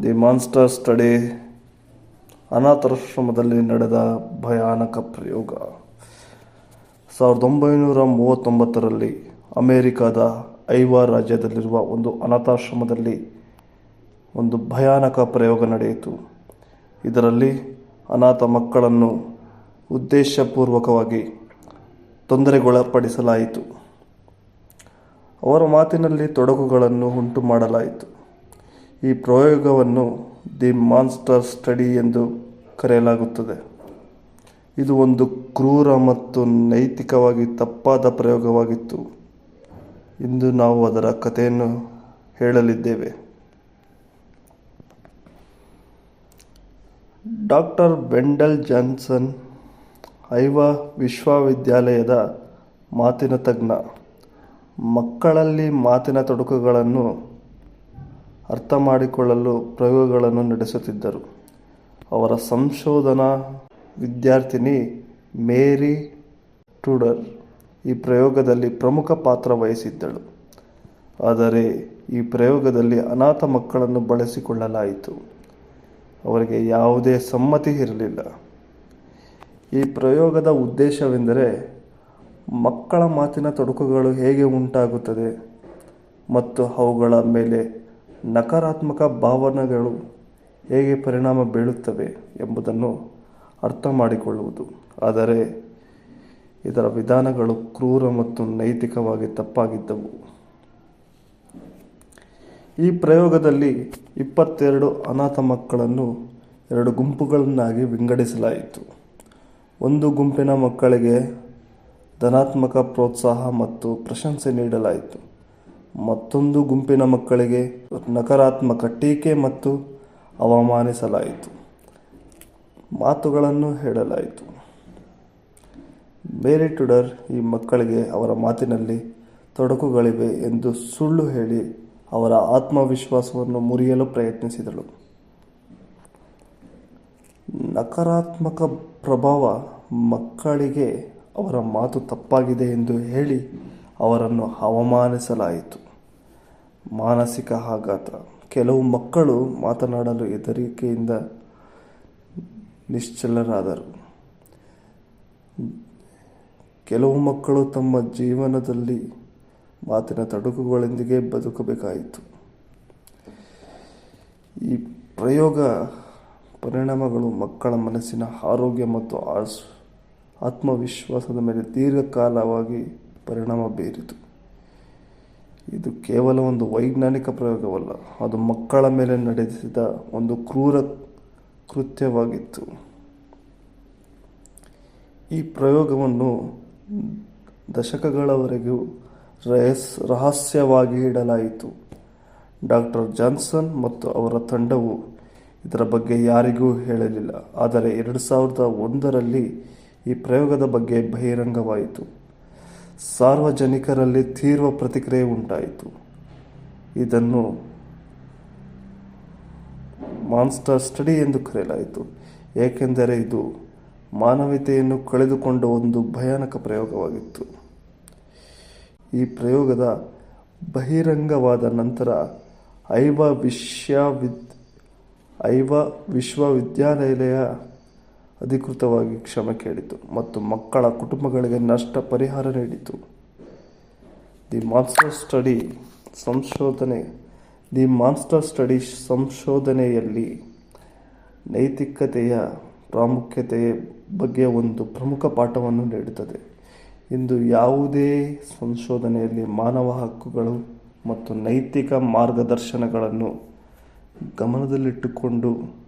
The monster study ಅನಾಥಾಶ್ರಮದಲ್ಲಿ ನಡೆದ ಭಯಾನಕ ಪ್ರಯೋಗ. ಸಾವಿರದ ಒಂಬೈನೂರ ಮೂವತ್ತೊಂಬತ್ತರಲ್ಲಿ ಅಮೇರಿಕಾದ ಐವಾ ರಾಜ್ಯದಲ್ಲಿರುವ ಒಂದು ಅನಾಥಾಶ್ರಮದಲ್ಲಿ ಒಂದು ಭಯಾನಕ ಪ್ರಯೋಗ ನಡೆಯಿತು. ಇದರಲ್ಲಿ ಅನಾಥ ಮಕ್ಕಳನ್ನು ಉದ್ದೇಶಪೂರ್ವಕವಾಗಿ ತೊಂದರೆಗೊಳಪಡಿಸಲಾಯಿತು. ಅವರ ಮಾತಿನಲ್ಲಿ ತೊಡಕುಗಳನ್ನು ಉಂಟು ಮಾಡಲಾಯಿತು ಈ ಪ್ರಯೋಗವನ್ನು ದಿ ಮಾನ್ಸ್ಟರ್ ಸ್ಟಡಿ ಎಂದು ಕರೆಯಲಾಗುತ್ತದೆ. ಇದು ಒಂದು ಕ್ರೂರ ಮತ್ತು ನೈತಿಕವಾಗಿ ತಪ್ಪಾದ ಪ್ರಯೋಗವಾಗಿತ್ತು. ಇಂದು ನಾವು ಅದರ ಕಥೆಯನ್ನು ಹೇಳಲಿದ್ದೇವೆ. ಡಾಕ್ಟರ್ ಬೆಂಡಲ್ ಜಾನ್ಸನ್, ಐವಾ ವಿಶ್ವವಿದ್ಯಾಲಯದ ಮಾತಿನ ತಜ್ಞ. ಮಕ್ಕಳಲ್ಲಿ ಮಾತಿನ ತೊಡಕುಗಳನ್ನು ಅರ್ಥ ಮಾಡಿಕೊಳ್ಳಲು ಪ್ರಯೋಗಗಳನ್ನು ನಡೆಸುತ್ತಿದ್ದರು. ಅವರ ಸಂಶೋಧನಾ ವಿದ್ಯಾರ್ಥಿನಿ ಮೇರಿ ಟುಡರ್ ಈ ಪ್ರಯೋಗದಲ್ಲಿ ಪ್ರಮುಖ ಪಾತ್ರ ವಹಿಸಿದ್ದಳು. ಆದರೆ ಈ ಪ್ರಯೋಗದಲ್ಲಿ ಅನಾಥ ಮಕ್ಕಳನ್ನು ಬಳಸಿಕೊಳ್ಳಲಾಯಿತು. ಅವರಿಗೆ ಯಾವುದೇ ಸಮ್ಮತಿ ಇರಲಿಲ್ಲ. ಈ ಪ್ರಯೋಗದ ಉದ್ದೇಶವೆಂದರೆ ಮಕ್ಕಳ ಮಾತಿನ ತೊಡಕುಗಳು ಹೇಗೆ ಉಂಟಾಗುತ್ತದೆ ಮತ್ತು ಅವುಗಳ ಮೇಲೆ ನಕಾರಾತ್ಮಕ ಭಾವನೆಗಳು ಹೇಗೆ ಪರಿಣಾಮ ಬೀಳುತ್ತವೆ ಎಂಬುದನ್ನು ಅರ್ಥ ಮಾಡಿಕೊಳ್ಳುವುದು. ಆದರೆ ಇದರ ವಿಧಾನಗಳು ಕ್ರೂರ ಮತ್ತು ನೈತಿಕವಾಗಿ ತಪ್ಪಾಗಿದ್ದವು. ಈ ಪ್ರಯೋಗದಲ್ಲಿ ಇಪ್ಪತ್ತೆರಡು ಅನಾಥ ಮಕ್ಕಳನ್ನು ಎರಡು ಗುಂಪುಗಳನ್ನಾಗಿ ವಿಂಗಡಿಸಲಾಯಿತು. ಒಂದು ಗುಂಪಿನ ಮಕ್ಕಳಿಗೆ ಧನಾತ್ಮಕ ಪ್ರೋತ್ಸಾಹ ಮತ್ತು ಪ್ರಶಂಸೆ ನೀಡಲಾಯಿತು. ಮತ್ತೊಂದು ಗುಂಪಿನ ಮಕ್ಕಳಿಗೆ ನಕಾರಾತ್ಮಕ ಟೀಕೆ ಮತ್ತು ಅವಮಾನಿಸಲಾಯಿತು. ಮಾತುಗಳನ್ನು ಹೇಳಲಾಯಿತು. ಬೇರೆ ಟುಡರ್ ಈ ಮಕ್ಕಳಿಗೆ ಅವರ ಮಾತಿನಲ್ಲಿ ತೊಡಕುಗಳಿವೆ ಎಂದು ಸುಳ್ಳು ಹೇಳಿ ಅವರ ಆತ್ಮವಿಶ್ವಾಸವನ್ನು ಮುರಿಯಲು ಪ್ರಯತ್ನಿಸಿದಳು. ನಕಾರಾತ್ಮಕ ಪ್ರಭಾವ ಮಕ್ಕಳಿಗೆ ಅವರ ಮಾತು ತಪ್ಪಾಗಿದೆ ಎಂದು ಹೇಳಿ ಅವರನ್ನು ಅವಮಾನಿಸಲಾಯಿತು. ಮಾನಸಿಕ ಆಘಾತ. ಕೆಲವು ಮಕ್ಕಳು ಮಾತನಾಡಲು ಹೆದರಿಕೆಯಿಂದ ನಿಶ್ಚಲರಾದರು. ಕೆಲವು ಮಕ್ಕಳು ತಮ್ಮ ಜೀವನದಲ್ಲಿ ಮಾತಿನ ತಡಕುಗಳೊಂದಿಗೆ ಬದುಕಬೇಕಾಯಿತು. ಈ ಪ್ರಯೋಗ ಪರಿಣಾಮಗಳು ಮಕ್ಕಳ ಮನಸ್ಸಿನ ಆರೋಗ್ಯ ಮತ್ತು ಆಸ್ ಆತ್ಮವಿಶ್ವಾಸದ ಮೇಲೆ ದೀರ್ಘಕಾಲವಾಗಿ ಪರಿಣಾಮ ಬೀರಿತು. ಇದು ಕೇವಲ ಒಂದು ವೈಜ್ಞಾನಿಕ ಪ್ರಯೋಗವಲ್ಲ, ಅದು ಮಕ್ಕಳ ಮೇಲೆ ನಡೆಸಿದ ಒಂದು ಕ್ರೂರ ಕೃತ್ಯವಾಗಿತ್ತು. ಈ ಪ್ರಯೋಗವನ್ನು ದಶಕಗಳವರೆಗೂ ರಹಸ್, ರಹಸ್ಯವಾಗಿ ಇಡಲಾಯಿತು. ಡಾಕ್ಟರ್ ಜಾನ್ಸನ್ ಮತ್ತು ಅವರ ತಂಡವು ಇದರ ಬಗ್ಗೆ ಯಾರಿಗೂ ಹೇಳಲಿಲ್ಲ, ಆದರೆ ಎರಡು ಸಾವಿರದ ಒಂದರಲ್ಲಿ ಈ ಪ್ರಯೋಗದ ಬಗ್ಗೆ ಬಹಿರಂಗವಾಯಿತು. ಸಾರ್ವಜನಿಕರಲ್ಲಿ ತೀವ್ರ ಪ್ರತಿಕ್ರಿಯೆ ಉಂಟಾಯಿತು. ಇದನ್ನು ಮಾನ್ಸ್ಟರ್ ಸ್ಟಡಿ ಎಂದು ಕರೆಯಲಾಯಿತು. ಏಕೆಂದರೆ ಇದು ಮಾನವೀಯತೆಯನ್ನು ಕಳೆದುಕೊಂಡ ಒಂದು ಭಯಾನಕ ಪ್ರಯೋಗವಾಗಿತ್ತು. ಈ ಪ್ರಯೋಗದ ಬಹಿರಂಗವಾದ ನಂತರ ಐವ ವಿಶ್ವವಿದ್, ಐವ ವಿಶ್ವವಿದ್ಯಾಲಯ ಅಧಿಕೃತವಾಗಿ ಕ್ಷಮೆ ಕೇಳಿತು ಮತ್ತು ಮಕ್ಕಳ ಕುಟುಂಬಗಳಿಗೆ ನಷ್ಟ ಪರಿಹಾರ ನೀಡಿತು. ದಿ ಮಾನ್ಸ್ಟರ್ ಸ್ಟಡಿ ಸಂಶೋಧನೆ, ದಿ ಮಾನ್ಸ್ಟರ್ ಸ್ಟಡಿ ಸಂಶೋಧನೆಯಲ್ಲಿ ನೈತಿಕತೆಯ ಪ್ರಾಮುಖ್ಯತೆ ಬಗ್ಗೆ ಒಂದು ಪ್ರಮುಖ ಪಾಠವನ್ನು ನೀಡುತ್ತದೆ. ಇಂದು ಯಾವುದೇ ಸಂಶೋಧನೆಯಲ್ಲಿ ಮಾನವ ಹಕ್ಕುಗಳು ಮತ್ತು ನೈತಿಕ ಮಾರ್ಗದರ್ಶನಗಳನ್ನು ಗಮನದಲ್ಲಿಟ್ಟುಕೊಂಡು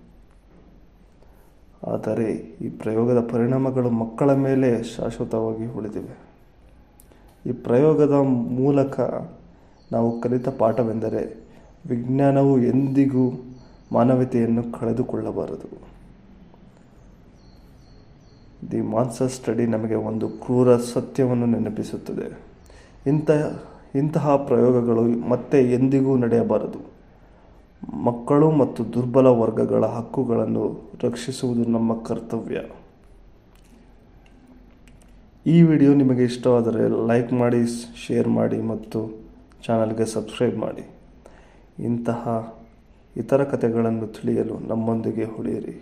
ಆದರೆ ಈ ಪ್ರಯೋಗದ ಪರಿಣಾಮಗಳು ಮಕ್ಕಳ ಮೇಲೆ ಶಾಶ್ವತವಾಗಿ ಉಳಿದಿವೆ. ಈ ಪ್ರಯೋಗದ ಮೂಲಕ ನಾವು ಕಲಿತ ಪಾಠವೆಂದರೆ ವಿಜ್ಞಾನವು ಎಂದಿಗೂ ಮಾನವೀಯತೆಯನ್ನು ಕಳೆದುಕೊಳ್ಳಬಾರದು. ದಿ ಮಾನ್ಸರ್ ಸ್ಟಡಿ ನಮಗೆ ಒಂದು ಕ್ರೂರ ಸತ್ಯವನ್ನು ನೆನಪಿಸುತ್ತದೆ. ಇಂತಹ ಇಂತಹ ಪ್ರಯೋಗಗಳು ಮತ್ತೆ ಎಂದಿಗೂ ನಡೆಯಬಾರದು. ಮಕ್ಕಳು ಮತ್ತು ದುರ್ಬಲ ವರ್ಗಗಳ ಹಕ್ಕುಗಳನ್ನು ರಕ್ಷಿಸುವುದು ನಮ್ಮ ಕರ್ತವ್ಯ. ಈ ವಿಡಿಯೋ ನಿಮಗೆ ಇಷ್ಟವಾದರೆ ಲೈಕ್ ಮಾಡಿ, ಶೇರ್ ಮಾಡಿ ಮತ್ತು ಚಾನಲ್ಗೆ ಸಬ್ಸ್ಕ್ರೈಬ್ ಮಾಡಿ. ಇಂತಹ ಇತರ ಕಥೆಗಳನ್ನು ತಿಳಿಯಲು ನಮ್ಮೊಂದಿಗೆ ಉಳಿಯಿರಿ